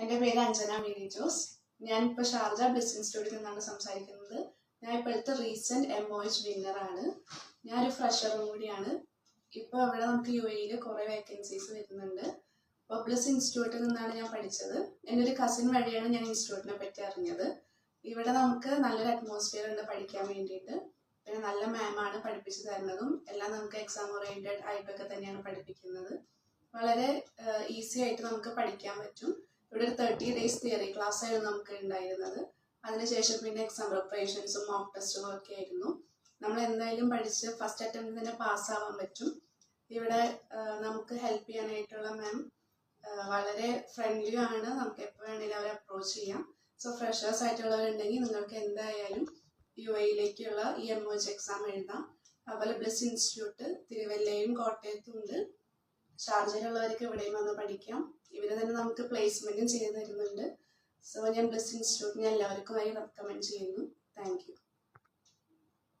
എന്റെ പേര് അഞ്ജന മേരി ജോസ്. ഞാൻ ഇപ്പോൾ ഷാർജ ബിസിനസ് സ്റ്റോറിൽ നിന്നാണ് സംസാരിക്കുന്നത്. ഞാൻ ഇപ്പോഴത്തെ റീസെന്റ് എം ഒ എച്ച് വിന്നറാണ് ഞാനൊരു ഫ്രഷറും കൂടിയാണ്. ഇപ്പോൾ ഇവിടെ നമുക്ക് യു എയിൽ കുറേ വേക്കൻസീസ് വരുന്നുണ്ട്. പബ്ലിസ് ബ്ലിസ് ഇൻസ്റ്റിറ്റ്യൂട്ടിൽ നിന്നാണ് ഞാൻ പഠിച്ചത്. എന്റെ ഒരു കസിൻ വഴിയാണ് ഞാൻ ഇൻസ്റ്റിറ്റ്യൂട്ടിനെ പറ്റി അറിഞ്ഞത്. ഇവിടെ നമുക്ക് നല്ലൊരു അറ്റ്മോസ്ഫിയർ ഉണ്ട് പഠിക്കാൻ വേണ്ടിയിട്ട്. പിന്നെ നല്ല മാമാണ് പഠിപ്പിച്ചു തരുന്നതും എല്ലാം നമുക്ക് എക്സാം ഓറിയന്റഡ് ആയിട്ടൊക്കെ തന്നെയാണ് പഠിപ്പിക്കുന്നത്. വളരെ ഈസി ആയിട്ട് നമുക്ക് പഠിക്കാൻ പറ്റും. ഇവിടെ ഒരു തേർട്ടി ഡേയ്സ് തിയറി ക്ലാസ് ആയിരുന്നു നമുക്ക് ഉണ്ടായിരുന്നത്. അതിനുശേഷം പിന്നെ എക്സാം പ്രിപ്പറേഷൻസും മോക്ക് ടെസ്റ്റും ഒക്കെ ആയിരുന്നു. നമ്മൾ എന്തായാലും പഠിച്ച് ഫസ്റ്റ് അറ്റംപ്റ്റ് തന്നെ പാസ്സാവാൻ പറ്റും. ഇവിടെ നമുക്ക് ഹെൽപ്പ് ചെയ്യാനായിട്ടുള്ള മാം വളരെ ഫ്രണ്ട്ലി ആണ്. നമുക്ക് എപ്പോൾ വേണമെങ്കിലും അവരെ അപ്രോച്ച് ചെയ്യാം. സോ ഫ്രഷേഴ്സ് ആയിട്ടുള്ളവരുണ്ടെങ്കിൽ നിങ്ങൾക്ക് എന്തായാലും യു എയിലേക്കുള്ള ഇ എം ഒ എക്സാം എഴുതാം. അതുപോലെ ബ്ലസ് ഇൻസ്റ്റിറ്റ്യൂട്ട് തിരുവല്ലയും കോട്ടയത്തും ഉണ്ട് ഷാർജയിലുള്ളവർക്ക് ഇവിടെയും വന്ന് പഠിക്കാം. ഇവർ തന്നെ നമുക്ക് പ്ലേസ്മെന്റും ചെയ്ത് തരുന്നുണ്ട്. സോ ഞാൻ ബ്ലിസ് ഇൻസ്റ്റിറ്റ്യൂട്ടിനെ എല്ലാവർക്കുമായി റെക്കമെൻഡ് ചെയ്യുന്നു.